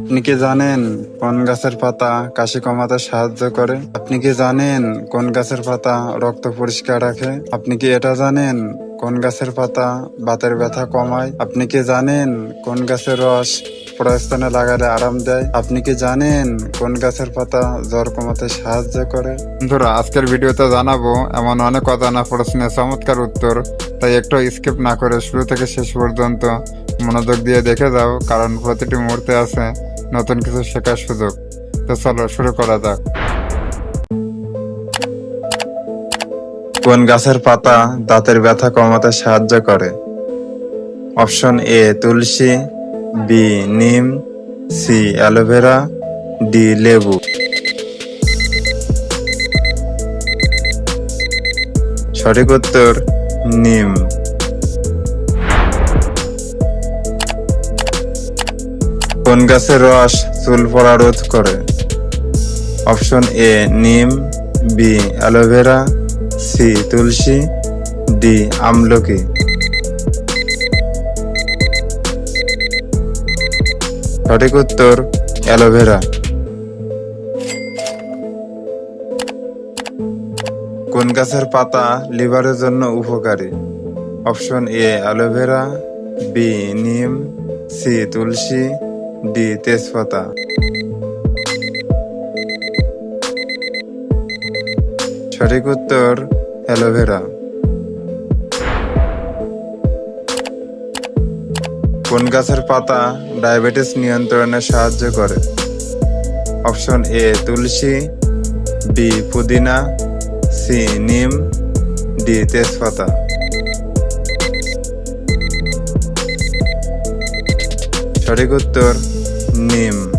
আপনি কি জানেন কোন গাছের পাতা কাশি কমাতে সাহায্য করে? আপনি কি জানেন কোন গাছের পাতা রক্ত পরিষ্কার রাখে? আপনি কি এটা জানেন কোন গাছের পাতা বাতের ব্যথা কমায়? আপনি কি জানেন কোন গাছের রস প্রস্থানে লাগালে আরাম দেয়? আপনি কি জানেন কোন গাছের পাতা জ্বর কমাতে সাহায্য করে? বন্ধুরা, আজকের ভিডিওতে জানাব এমন অনেক অজানা প্রশ্নের চমৎকার উত্তর, তাই একটু স্কিপ না করে শুরু থেকে শেষ পর্যন্ত মনোযোগ দিয়ে দেখে যাও, কারণ প্রতিটি মুহূর্তে আছে নতুন কিছু শেখার সুযোগ। তো চলো, শুরু করা যাক। কোন গাছের পাতা দাঁতের ব্যথা কমাতে সাহায্য করে? অপশন এ, তুলসী, বি, নিম, সি, অ্যালোভেরা, ডি, লেবু। সঠিক উত্তর, নিম। কোন গাছের রস চুল পড়া রোধ করে? অপশন এ, নিম, বি অ্যালোভেরা সি, তুলসী, ডি, আমলকি। সঠিক উত্তর অ্যালোভেরা কোন গাছের পাতা লিভারের জন্য উপকারী? Option A aloe vera, B, C, Tulsi D তেজপাতা। সঠিক উত্তর, অ্যালোভেরা। কোন গাছের পাতা ডায়াবেটিস নিয়ন্ত্রণে সাহায্য করে? অপশন এ, তুলসী, বি, পুদিনা, সি, নিম, ডি, তেজপাতা। সঠিক উত্তর নিম।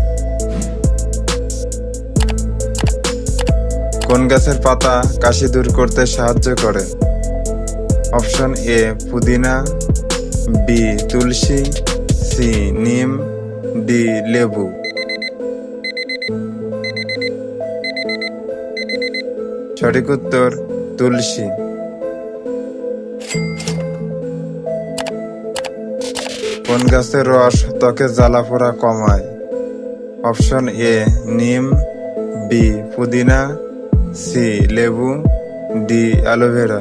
কোন গাছের পাতা কাশি দূর করতে সাহায্য করে? অপশন এ, পুদিনা, বি, তুলসী, সি, নিম, ডি, লেবু। সঠিক উত্তর তুলসী। কোন গাছের রস ত্বকে জ্বালা পোড়া কমায়? অপশন এ, নিম, বি, পুদিনা, সি, লেবু, ডি, অ্যালোভেরা।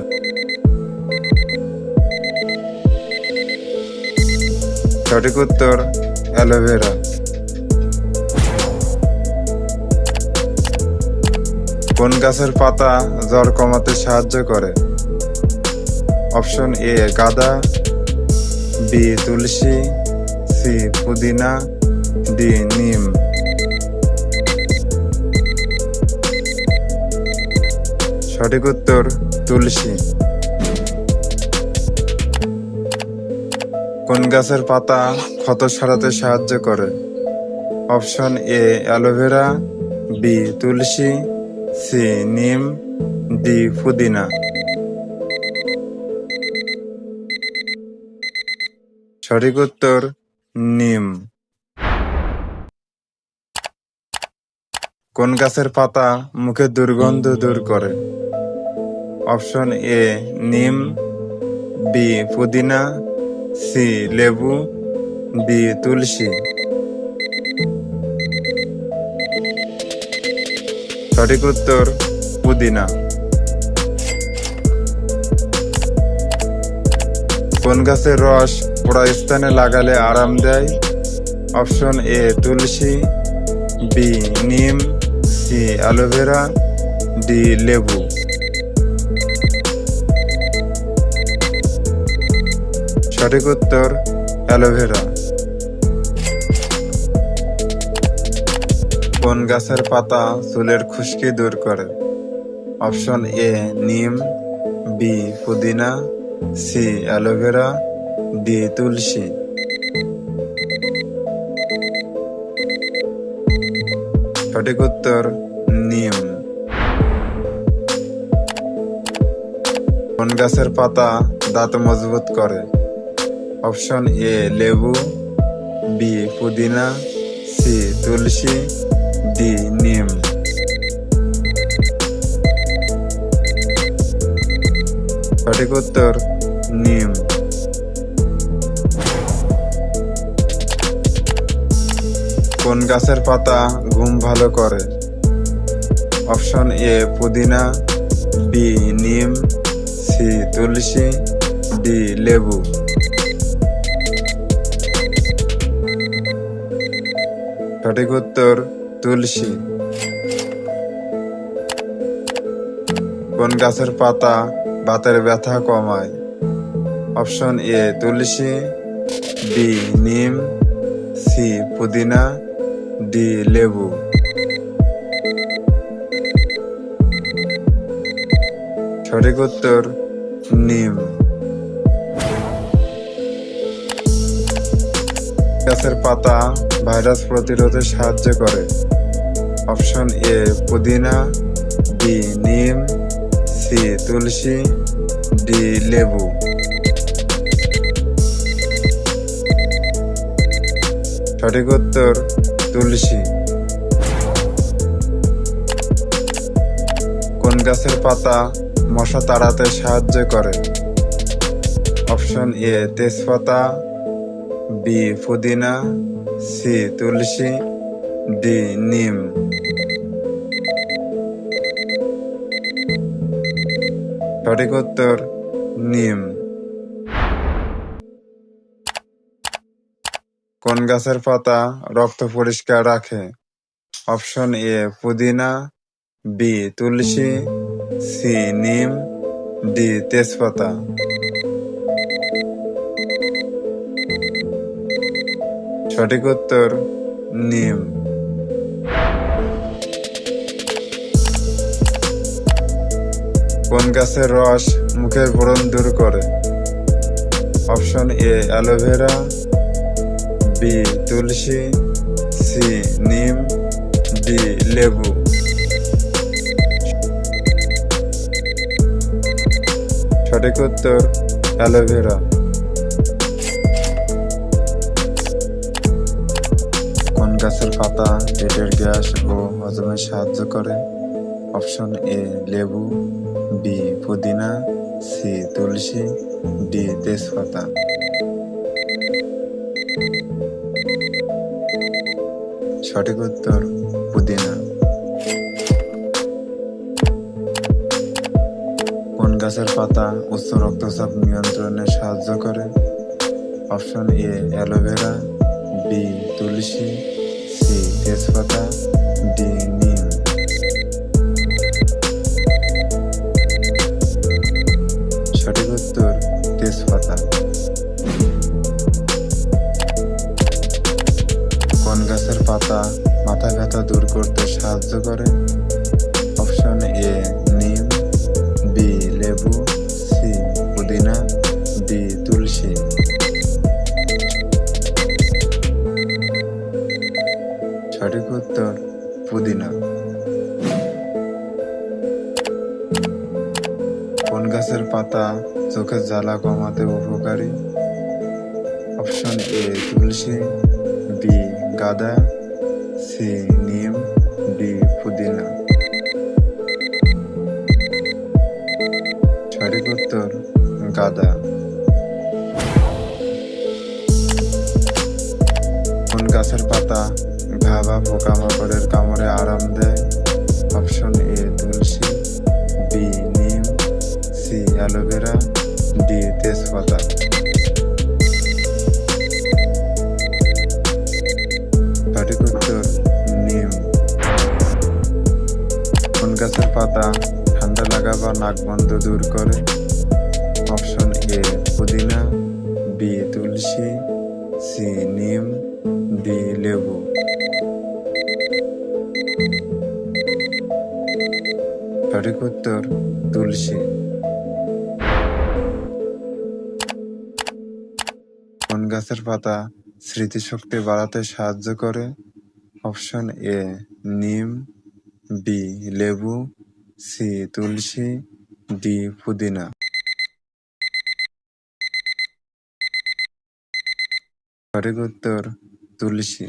সঠিক উত্তর, অ্যালোভেরা। কোন গাছের পাতা জ্বর কমাতে সাহায্য করে? অপশন এ, গাদা বি তুলসী সি পুদিনা ডি নিম। সঠিক উত্তর তুলসী। কোন গাছের পাতা ক্ষত সারাতে সাহায্য করে? অপশন এ, অ্যালোভেরা, বি, তুলসী, সি, নিম, ডি, পুদিনা। সঠিক উত্তর, নিম। কোন গাছের পাতা মুখে দুর্গন্ধ দূর করে? অপশন এ, নিম, বি, পুদিনা, সি, লেবু ডি তুলসী। সঠিক উত্তর, পুদিনা। কোন গাছের রস পোড়া স্থানে লাগালে আরাম দেয়। অপশন এ, তুলসী, বি, নিম, সি, অ্যালোভেরা, ডি, লেবু। সঠিক উত্তর, অ্যালোভেরা। কোন গাছের পাতা চুলের খুশকি দূর করে? অপশন এ, নিম, বি, পুদিনা, সি, অ্যালোভেরা ডি তুলসী। সঠিক উত্তর, নিম। কোন গাছের পাতা দাঁত মজবুত করে? অপশন এ, লেবু, বি, পুদিনা, সি, তুলসী, ডি, নিম। সঠিক উত্তর, নিম। কোন গাছের পাতা ঘুম ভালো করে? অপশন এ, পুদিনা, বি, নিম, সি, তুলসী, ডি, লেবু। সঠিক উত্তর, তুলসী। কোন গাছের পাতা বাতের ব্যথা কমায়? অপশন এ, তুলসী, বি, নিম, সি, পুদিনা ডি লেবু সঠিক উত্তর নিম গাছের পাতা ভাইরাস প্রতিরোধে সাহায্য করে। অপশন এ পুদিনা। বি নিম সি তুলসী। ডি লেবু। সঠিক উত্তর তুলসী কোন গাছের পাতা মশা তাড়াতে সাহায্য করে? অপশন এ, তেজপাতা, বি, পুদিনা, সি, তুলসী, ডি, নিম। সঠিক উত্তর, নিম। কোন গাছের পাতা রক্ত পরিষ্কার রাখে? অপশন এ, পুদিনা, বি, তুলসী, সি, নিম, ডি, তেজপাতা। সঠিক উত্তর, নিম। কোন গাছের রস মুখের ব্রণ দূর করে? অপশন এ, অ্যালোভেরা বি তুলসী, সি নিম, ডি লেবু। সঠিক উত্তর, অ্যালোভেরা। কোন গাছের পাতা পেটের গ্যাস ও হজমে সাহায্য করে? অপশন এ, লেবু, বি, পুদিনা, সি, তুলসী, ডি, তেজপাতা। সঠিক উত্তর পুদিনা। কোন গাছের পাতা উচ্চ রক্তচাপ নিয়ন্ত্রণে সাহায্য করে? অপশন এ, অ্যালোভেরা, বি, তুলসী, সি, তেজপাতা, ডি পাতা মাথা ব্যথা দূর করতে সাহায্য করে। অপশন এ নিম বি লেবু সি পুদিনা ডি তুলসী। সঠিক উত্তর, পুদিনা। কোন গাছের পাতা চোখের জ্বালা কমাতে উপকারী? অপশন এ তুলসী বি গাদা। সি নিম ডি পুদিনা। সঠিক উত্তর গাদা। কোন গাছের পাতা ঘা বা পোকামাকড়ের কামড়ে আরাম দেয়? অপশন এ তুলসী, বি নিম, সি অ্যালোভেরা, ডি তেজপাতা। পাতা ঠান্ডা লাগা বা নাক বন্ধ দূর করে। অপশন এ, পুদিনা, বি, তুলসী, সি, নিম, ডি, লেবু। সঠিক উত্তর, তুলসী। কোন গাছের পাতা স্মৃতিশক্তি বাড়াতে সাহায্য করে? অপশন এ, নিম, বি, লেবু। সি তুলসী ডি পুদিনা। সঠিক উত্তর তুলসী।